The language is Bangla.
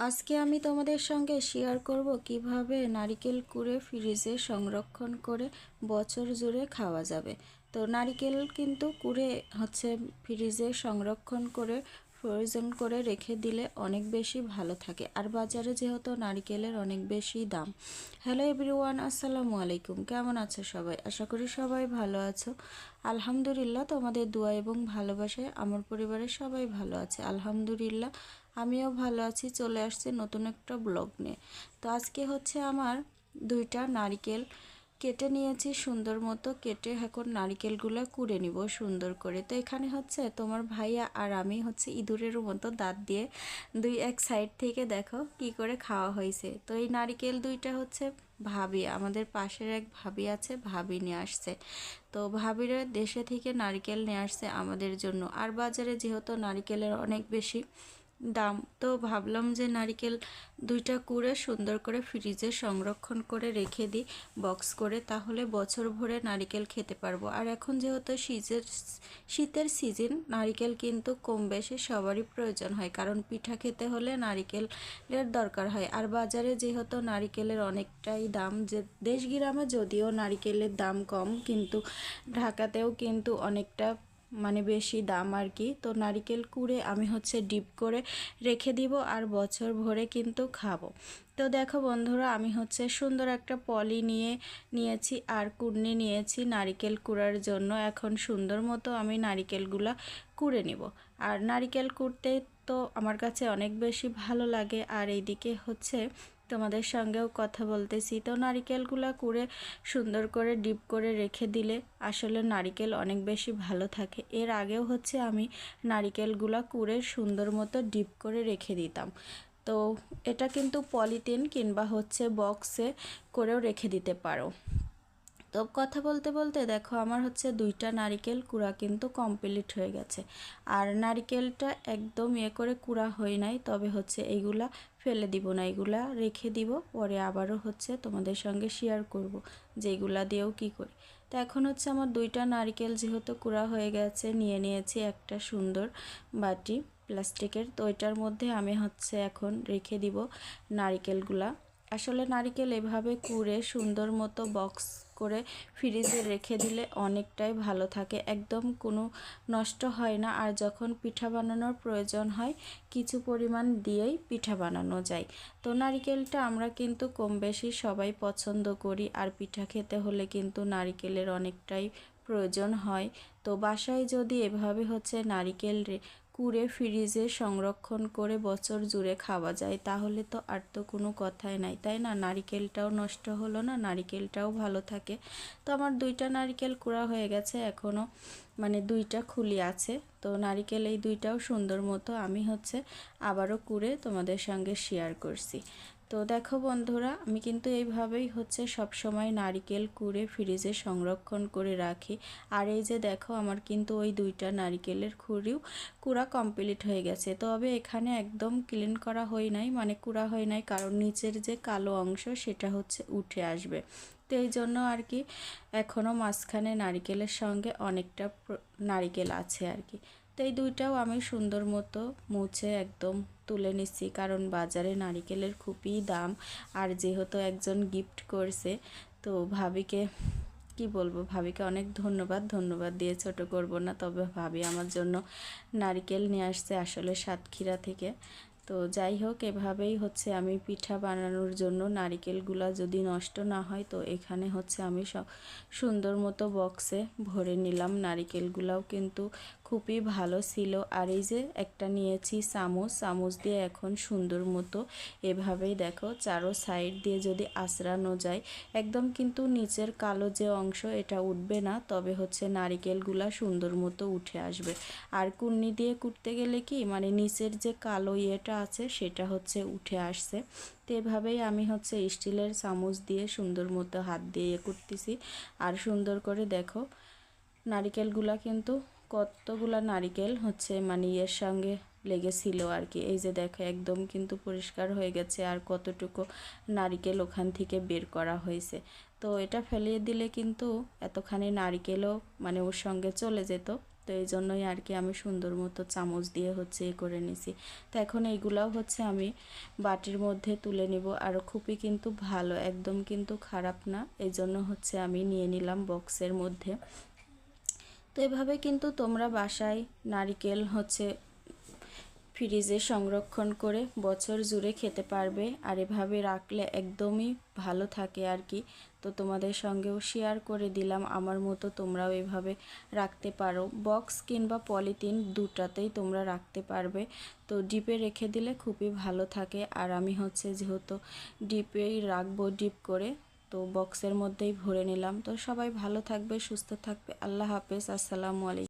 আজকে আমি তোমাদের সঙ্গে শেয়ার করব কীভাবে নারিকেল কুড়ে ফ্রিজে সংরক্ষণ করে বছর জুড়ে খাওয়া যাবে। তো নারিকেল কিন্তু কুড়ে হচ্ছে ফ্রিজে সংরক্ষণ করে ফ্রোজেন করে রেখে দিলে অনেক বেশি ভালো থাকে। আর বাজারে যেহেতু নারিকেলের অনেক বেশি দাম। হ্যালো এভরিওয়ান আসসালামু আলাইকুম। কেমন আছো সবাই? আশা করি সবাই ভালো আছো। আলহামদুলিল্লাহ তোমাদের দোয়া এবং ভালোবাসায় আমার পরিবারের সবাই ভালো আছে। আলহামদুলিল্লাহ আমিও ভালো আছি, চলে আসছে নতুন একটা ব্লগ নিয়ে। তো আজকে হচ্ছে আমার দুইটা নারিকেল কেটে নিয়েছি, সুন্দর মতো কেটে এখন নারিকেলগুলো কুড়ে নিব সুন্দর করে। তো এখানে হচ্ছে তোমার ভাইয়া আর আমি হচ্ছে ইঁদুরের মতো দাঁত দিয়ে দুই এক সাইড থেকে দেখো কি করে খাওয়া হয়েছে। তো এই নারিকেল দুইটা হচ্ছে ভাবি, আমাদের পাশের এক ভাবি আছে, ভাবি নিয়ে আসছে। তো ভাবিরা দেশে থেকে নারিকেল নিয়ে আসছে আমাদের জন্য। আর বাজারে যেহেতু নারিকেলের অনেক বেশি দাম। তো ভাবলাম যে নারিকেল দুইটা কুড়ে সুন্দর করে ফ্রিজে সংরক্ষণ করে রেখে দিই, বক্স করে, তাহলে বছর ভরে নারিকেল খেতে পারব। আর এখন যেহেতু শীতের শীতের সিজন, নারিকেল কিন্তু কম বেশি সবারই প্রয়োজন হয়, কারণ পিঠা খেতে হলে নারিকেলের দরকার হয়। আর বাজারে যেহেতু নারিকেলের অনেকটাই দাম, যে দেশ গ্রামে যদিও নারিকেলের দাম কম, কিন্তু ঢাকাতেও কিন্তু অনেকটা মানে বেশি দাম আর কি। তো নারিকেল কুড়ে আমি হচ্ছে ডিপ করে রেখে দিব আর বছর ভরে কিন্তু খাব। তো দেখো বন্ধুরা, আমি হচ্ছে সুন্দর একটা পলি নিয়ে নিয়েছি আর কুড়নি নিয়েছি নারিকেল কুড়ার জন্য। এখন সুন্দর মতো আমি নারিকেলগুলা কুড়ে নিব। আর নারিকেল কুড়তে তো আমার কাছে অনেক বেশি ভালো লাগে। আর এইদিকে হচ্ছে তোমাদের সঙ্গেও কথা বলতেছি। তো নারিকেলগুলো কুড়ে সুন্দর করে ডিপ করে রেখে দিলে আসলে নারিকেল অনেক বেশি ভালো থাকে। এর আগেও হচ্ছে আমি নারিকেলগুলো কুড়ে সুন্দর মতো ডিপ করে রেখে দিতাম। তো এটা কিন্তু পলিথিন কিংবা হচ্ছে বক্সে করেও রেখে দিতে পারো। তো কথা বলতে বলতে দেখো আমার হচ্ছে দুইটা নারিকেল কুড়া কিন্তু কমপ্লিট হয়ে গেছে। আর নারিকেলটা একদম ইয়ে করে কুড়া হয় নাই, তবে হচ্ছে এইগুলা ফেলে দিব না, এগুলা রেখে দিব, পরে আবারও হচ্ছে তোমাদের সঙ্গে শেয়ার করব যে এগুলা দিয়েও কি করি। তো এখন হচ্ছে আমার দুইটা নারিকেল যেহেতু কুড়া হয়ে গেছে, নিয়ে নিয়েছি একটা সুন্দর বাটি প্লাস্টিকের, তো ওইটার মধ্যে আমি হচ্ছে এখন রেখে দিব নারিকেলগুলা। আসলে নারিকেল এভাবে কুড়ে সুন্দর মতো বক্স করে ফ্রিজে রেখে দিলে অনেকটাই ভালো থাকে। একদম কোনো নষ্ট হয় না। আর যখন পিঠা বানানোর প্রয়োজন হয়, কিছু পরিমাণ দিয়েই পিঠা বানানো যায়। তো নারিকেলটা আমরা কিন্তু কম বেশি সবাই পছন্দ করি। আর পিঠা খেতে হলে কিন্তু নারিকেলের অনেকটাই প্রয়োজন হয়। তো বাসায় যদি এভাবে হচ্ছে নারিকেল কুড়ে ফ্রিজে সংরক্ষণ করে বছর জুড়ে খাওয়া যায়, তাহলে তো আর তো কোনো কথাই নাই, তাই না? নারিকেলটাও নষ্ট হলো না, নারিকেলটাও ভালো থাকে। তো আমার দুইটা নারিকেল কুড়া হয়ে গেছে এখনও মানে দুইটা খুলি আছে। তো নারিকেল এই দুইটাও সুন্দর মতো আমি হচ্ছে আবারও কুড়ে তোমাদের সঙ্গে শেয়ার করছি। তো দেখো বন্ধুরা, আমি কিন্তু এইভাবেই হচ্ছে সব সময় নারিকেল কুড়ে ফ্রিজে সংরক্ষণ করে রাখি। আর এই যে দেখো, আমার কিন্তু ওই দুইটা নারিকেলের খুঁড়িও কুড়া কমপ্লিট হয়ে গেছে। তবে এখানে একদম ক্লিন করা হয় নাই মানে কুড়া হয় নাই, কারণ নিচের যে কালো অংশ সেটা হচ্ছে উঠে আসবে। তো এই জন্য আর কি এখনও মাঝখানে নারিকেলের সঙ্গে অনেকটা নারিকেল আছে আর কি। তো এই দুইটাও আমি সুন্দর মতো মুছে একদম তুলে নিচ্ছি, কারণ বাজারে নারিকেলের খুবই দাম। আর যেহেতু একজন গিফট করছে, তো ভাবিকে, কি বলব, ভাবিকে অনেক ধন্যবাদ ধন্যবাদ দিয়ে ছোট করব না। তবে ভাবি আমার জন্য নারিকেল নিয়ে আসছে আসলে সাতক্ষীরা থেকে। তো যাই হোক, এভাবেই হচ্ছে আমি পিঠা বানানোর জন্য নারিকেলগুলা যদি নষ্ট না হয়, তো এখানে হচ্ছে আমি সুন্দর মতো বক্সে ভরে নিলাম। নারিকেলগুলাও কিন্তু খুবই ভালো ছিল। আর এই যে একটা নিয়েছি চামচ চামচ দিয়ে এখন সুন্দর মতো এভাবেই দেখো চারো সাইড দিয়ে যদি আঁচড়ানো যায়, একদম কিন্তু নিচের কালো যে অংশ এটা উঠবে না, তবে হচ্ছে নারিকেলগুলা সুন্দর মতো উঠে আসবে। আর কুন্নি দিয়ে কুটতে গেলে কি মানে নিচের যে কালো ইয়েটা আছে সেটা হচ্ছে উঠে আসছে। তো এভাবেই আমি হচ্ছে স্টিলের চামচ দিয়ে সুন্দর মতো হাত দিয়ে ইয়ে করতেছি আর সুন্দর করে দেখো নারিকেলগুলা কিন্তু কতগুলা নারিকেল হচ্ছে মানে ইয়ের সঙ্গে লেগেছিল আর কি। এই যে দেখো, একদম কিন্তু পরিষ্কার হয়ে গেছে আর কতটুকু নারিকেল ওখান থেকে বের করা হয়েছে। তো এটা ফেলিয়ে দিলে কিন্তু এতখানি নারিকেলও মানে ওর সঙ্গে চলে যেত। তো এই জন্যই আর কি আমি সুন্দর মতো চামচ দিয়ে হচ্ছে এ করে নিছি। তো এখন এইগুলাও হচ্ছে আমি বাটির মধ্যে তুলে নিব। আর খুবই কিন্তু ভালো, একদম কিন্তু খারাপ না। এই জন্য হচ্ছে আমি নিয়ে নিলাম বক্সের মধ্যে। তো এভাবে কিন্তু তোমরা বাসায় নারিকেল হচ্ছে ফ্রিজে সংরক্ষণ করে বছর জুড়ে খেতে পারবে। আর এভাবে রাখলে একদমই ভালো থাকে আর কি। তো তোমাদের সঙ্গেও শেয়ার করে দিলাম। আমার মতো তোমরাও এভাবে রাখতে পারো। বক্স কিংবা পলিথিন দুটাতেই তোমরা রাখতে পারবে। তো ডিপে রেখে দিলে খুবই ভালো থাকে। আর আমি হচ্ছে যেহেতু ডিপেই রাখব, ডিপ করে তো বক্সের মধ্যেই ভরে নিলাম। তো সবাই ভালো থাকবে, সুস্থ থাকবে। আল্লাহ হাফেজ। আসসালামু আলাইকুম।